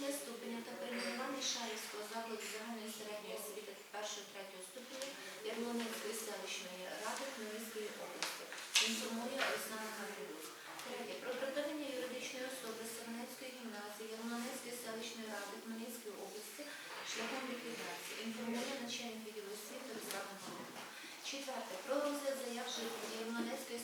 Закінчення ступеня та перейменування Шарівського закладу загальної середньої освіти 1-3 ступеня Яблонецької селищної ради Хмельницької області. Інформує Олександр Гаврилюк. Третє. Про придання юридичної особи Савнецької гімназії Яблонецької селищної ради Хмельницької області шляхом ліквідації. Інформує начальник відділу освіти Руслан Галина. Четверте. Про розгляд заяв жителів Яблонецької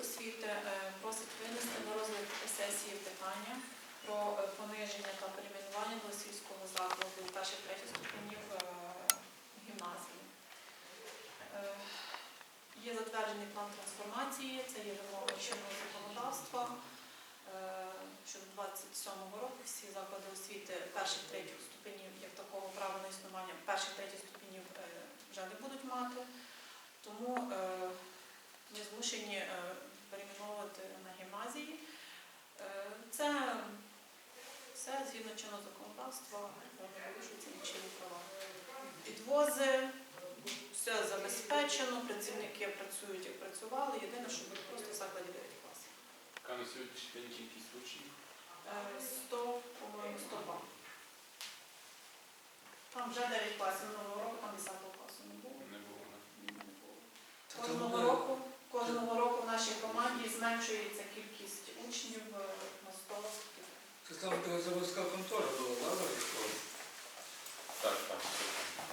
освіти е, просить винести на розгляд сесії питання про е, пониження та перейменування Голосівського закладу перших третіх ступенів е, гімназії. Є затверджений план трансформації, це є вимога чинного законодавства. Що до 27-го року всі заклади освіти перших третіх ступенів, як такого права на існування, перших третіх ступенів вже не будуть мати. Тому ми змушені перейменовувати на гімназії. Е, Це все згідно чинного законодавства, не порушуються нічого права. Підвози, все забезпечено, працівники працюють як працювали. Єдине, що буде просто в закладі 9 класів. Яка на сьогоднішній день кількість учнів? Е, 100, по-моєму, 102. Там вже 9 класів минулого року, там 10 класу не було. Не було. да? Не було. Кожного року, кожного року в нашій команді зменшується кількість учнів на 100. Це там така заводська контора була, правда, школа? Так, так. все так.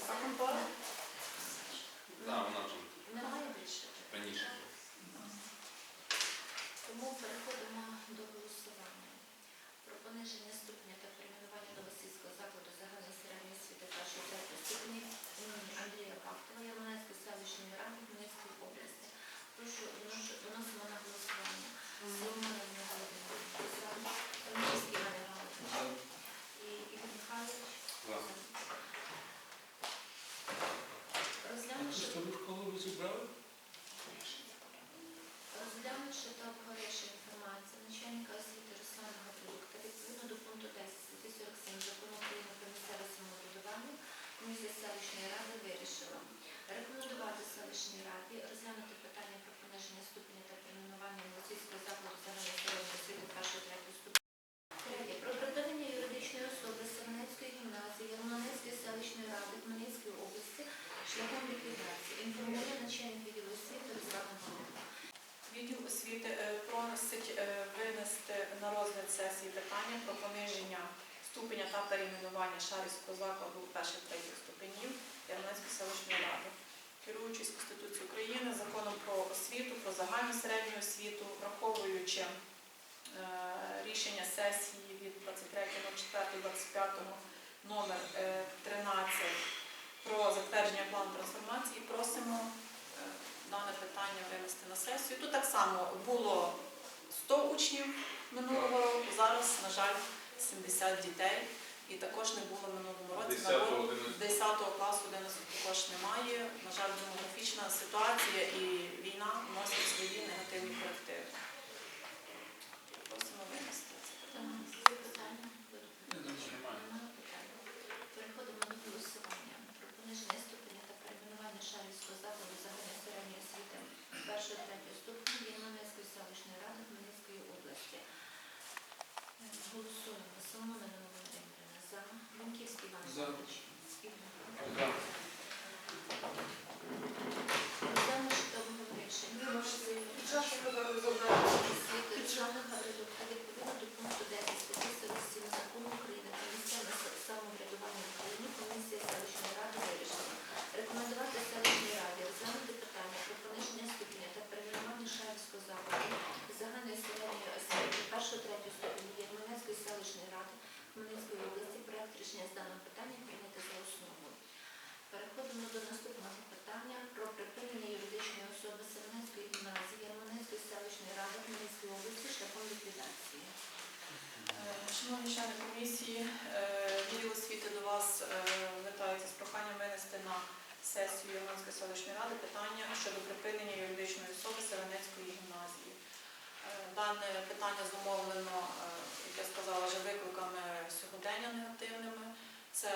Яка контора? Так, вона вже Немає більше. раніше. Тому переходимо до голосування. Про пониження ступеня та перейменування Новосільського закладу загальної середньої освіти першого третього ступені імені Андрія Кавтова Ярмолинської селищної ради Хмельницької області. Прошу виношу- виносимо на голосування. Силомарина Володимирівна. За. Іван Іванович. І Ігор Михайлович. Розглянувши школу ви зібрали? Розглянувши та обговоривши інформацію начальника освіти Руслана Гаврилюк та відповідно до пункту 10 статті 47 закону України про місцеве самоврядування, комісія селищної ради вирішила рекомендувати селищній раді розглянути питання про пониження ступеня та перейменування Голосівського закладу загальної освіти першого третього ступеня. Третє. Про припинення юридичної особи Сарнецької гімназії Ярмолинецької селищної ради Хмельницької області шляхом ліквідації. Інформує начальник відділу освіти Руслан Гаврилюк. Відділ освіти е, просить е, винести на розгляд сесії питання про пониження ступеня та перейменування Шарівського закладу перших третіх ступенів Ярмолинської селищної ради. Керуючись Конституцією України, законом про освіту, про загальну середню освіту, враховуючи е, рішення сесії від 23.04.25 номер е, 13 про затвердження плану трансформації, просимо е, дане питання винести на сесію. Тут так само було 100 учнів минулого року, зараз, на жаль, 70 дітей. І також не було минулому році. 10 Народу 10 класу 11 також немає. На жаль, демографічна ситуація і війна вносять свої негативні корективи. Просимо винести це питання. Є питання? Немає. Немає питань. Переходимо до голосування. Про пониження ступеня та перейменування Шарівського закладу загальної середньої освіти першого третього ступеня Єрманецької селищної ради Хмельницької області. Е, Голосуємо. Соломонина Володимирівна за. Лунківський Іван За. Іванович. Ігор За. Розглянувши та обговоривши освіти Руслана Гаврилюк та відповідно до пункту 10 статті 47 закону України про місцеве с- самоврядування в Україні, комісія селищної ради вирішила рекомендувати селищній раді розглянути питання про пониження ступеня та перейменування Шарівського закладу загальної середньої освіти першого третього ступені Єрманецької селищної ради Хмельницької області проект рішення з даного питання прийняти за основу. Переходимо до наступного питання про припинення юридичної особи Северницької гімназії Ярманецької селищної ради Хмельницької області шляхом ліквідації. Е, Шановні члени комісії, е, відділ освіти до вас е, звертається з проханням винести на сесію Європейської селищної ради питання щодо припинення юридичної особи Севенецької гімназії. Е, Дане питання зумовлено, як я сказала, вже викликами сьогодення негативними. Це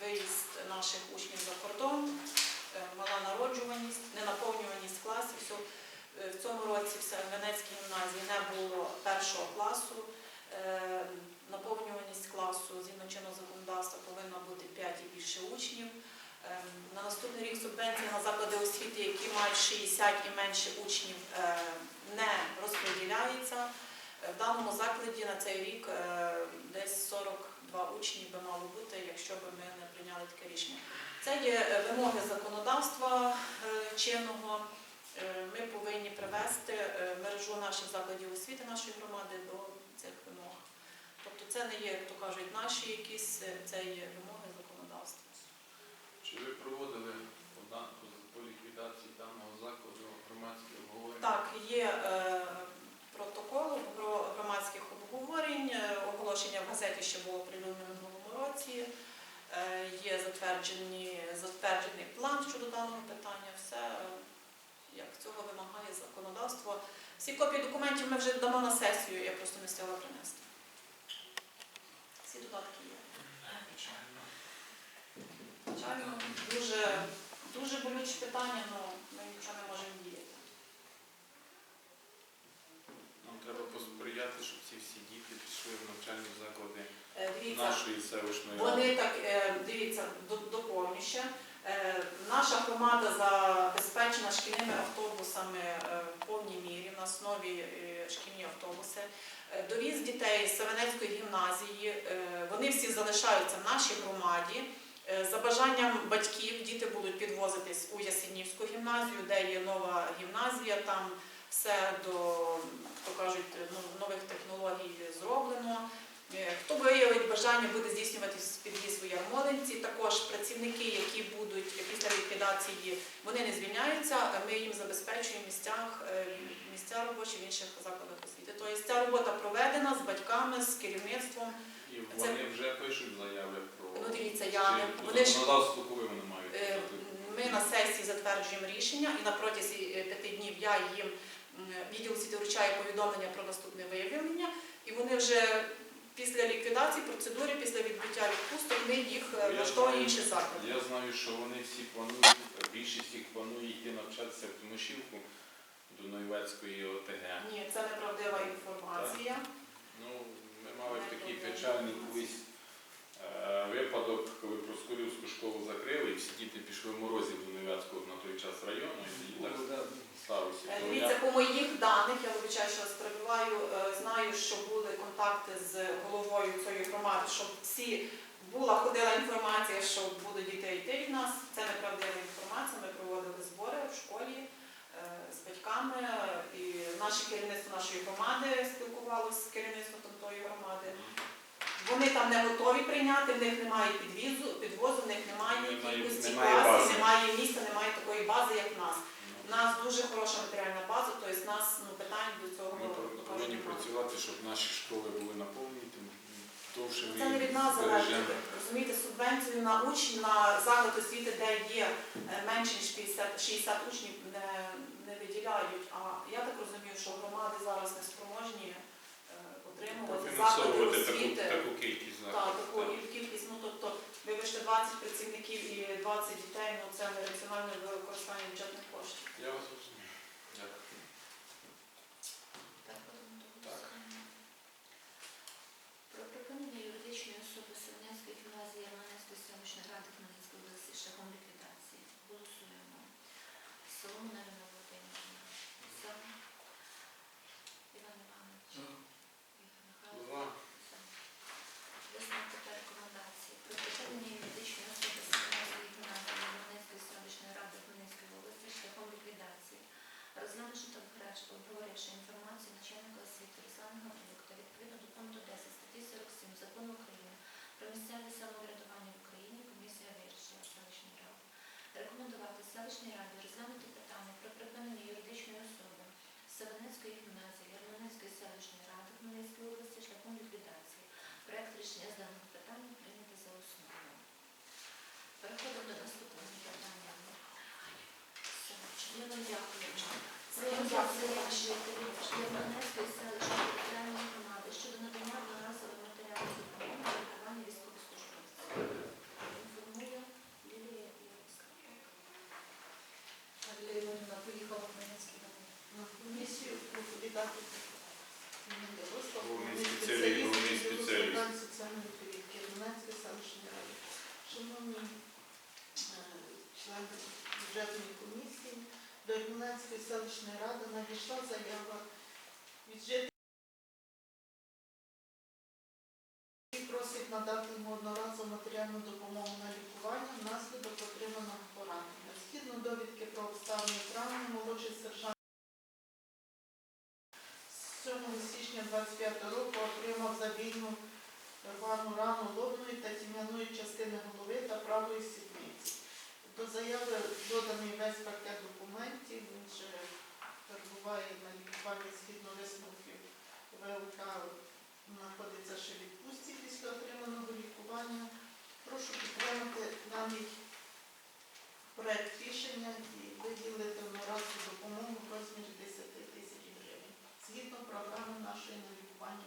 виїзд наших учнів за кордон, мала народжуваність, ненаповнюваність класів. Е, В цьому році в Севенецькій гімназії не було першого класу. Е, Наповнюваність класу згідно чинного законодавства повинна бути 5 і більше учнів. Ем, На наступний рік субвенції на заклади освіти, які мають 60 і менше учнів, е, не розподіляється. Е, В даному закладі на цей рік е, десь 42 учні би мало бути, якщо б ми не прийняли таке рішення. Це є е, вимоги законодавства е, чинного. Е, Ми повинні привести е, мережу наших закладів освіти нашої громади до цих вимог. Тобто це не є, як то кажуть, наші якісь, е, це є вимоги законодавства. Чи ви проводили по ліквідації даного закладу громадські обговорення? Так, є протокол про громадських обговорень, оголошення в газеті ще було прилюднено минулому році. Є затверджений план щодо даного питання. Все як цього вимагає законодавство. Всі копії документів ми вже дамо на сесію, я просто не встигла принести. Всі додатки є. Звичайно, дуже, дуже болюче питання, але ми нічого не можемо діяти. Нам треба посприяти, щоб ці всі діти пішли в навчальні заклади Е, Дивіться, нашої селищної. Вони так е, дивіться до- доповню ще. Е, Наша громада забезпечена шкільними автобусами е, в повній мірі. У нас нові е, шкільні автобуси. Довіз дітей з Савенецької гімназії. Вони всі залишаються в нашій громаді. За бажанням батьків діти будуть підвозитись у Ясенівську гімназію, де є нова гімназія. Там все до, хто кажуть, ну, нових технологій зроблено. Е, Хто виявить бажання буде здійснювати підвіз у Ярмолинці, також працівники, які будуть після ліквідації, вони не звільняються, ми їм забезпечуємо місцях, е, місця робочі в інших закладах освіти. Тобто ця робота проведена з батьками, з керівництвом. І вони вже пишуть заяви про Ну, дивіться, я не- Чи вони ж- законодавство мають Е. Ми на сесії затверджуємо рішення і на протязі п'яти днів я їм відділ освіти вручає повідомлення про наступне виявлення, і вони вже після ліквідації процедури, після відбуття відпусток, ми їх е, Я влаштовуємо інші заклади. Я знаю, що вони всі планують, більшість їх планує йти навчатися в Тимошівку до Ноєвецької ОТГ. Ні, це неправдива інформація. Ну, ми мали такий печальний колись е, випадок, коли Проскурівську школу закрили, і всі діти пішли в морозі до Невецького на той час району, і так сталося. Е, Дивіться, по моїх даних, я вибачаю, що знаю, що були контакти з головою цієї громади, щоб всі була ходила інформація, що будуть діти йти від нас. Це неправдива інформація. Ми проводили збори в школі е, з батьками, і наше керівництво нашої громади спілкувалося з керівництвом тої громади. Вони там не готові прийняти, в них немає підвізу, підвозу, в них немає Немає- кількості немає класів, бази. немає місця, немає такої бази, як в нас. У нас дуже хороша матеріальна база, тобто нас ну, питань до цього Ми повинні немає. працювати, щоб наші школи були наповнені, тим довше ми Це не від нас залежить. Розумієте, субвенцію на учні, на заклад освіти, де є е, менше ніж 50, 60 учнів, не, не виділяють. А я так розумію, що громади зараз не спроможні е, отримувати заклади Профінансовувати таку, освіти. таку кількість Так, таку кількість, ну тобто, вибачте, 20 працівників 20 дітей, ну це не раціональне використання бюджетних коштів. Я вас розумію. Дякую. надійшла заява від і просить надати йому одноразову матеріальну допомогу на лікування внаслідок отриманого поранення. Східно довідки про обставини травми, молодший сержант 7 січня 25 року отримав забійну рвану рану лобної та тім'яної частини голови та правої сідниці. До заяви доданий весь пакет документів. він же перебуває на лікуванні згідно висновків ВЛК, знаходиться ще в відпустці після отриманого лікування. Прошу підтримати даний проєкт рішення і виділити наразі допомогу в розмірі 10 тисяч гривень згідно програми нашої на лікування.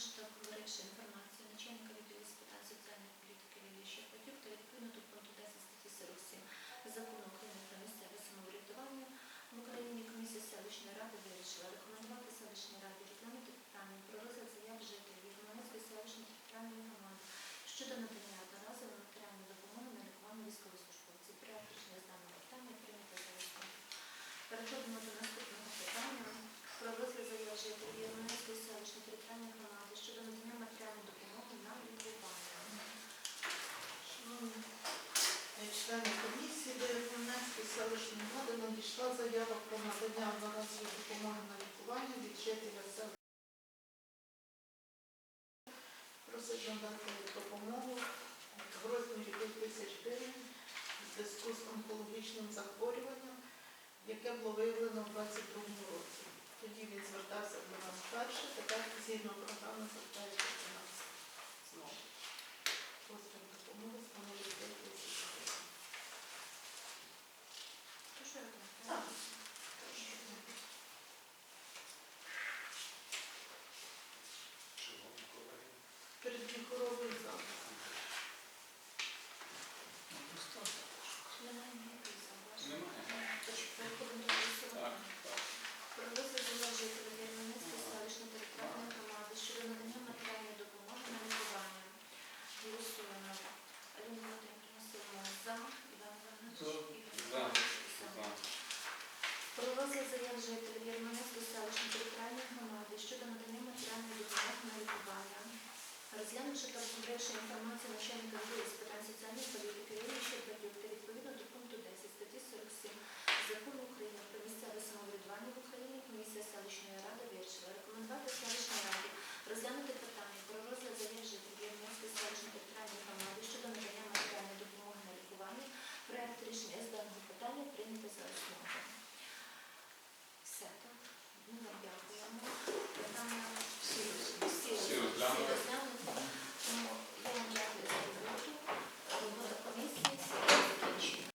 что надійшла заява про надання одноразової допомоги на лікування від жителя села. Просить надати допомогу в розмірі 5 тисяч гривень у зв'язку з онкологічним захворюванням, яке було виявлено в 2022 році. Тоді він звертався до нас вперше, тепер офіційна програма звертається до нас знову. Oh.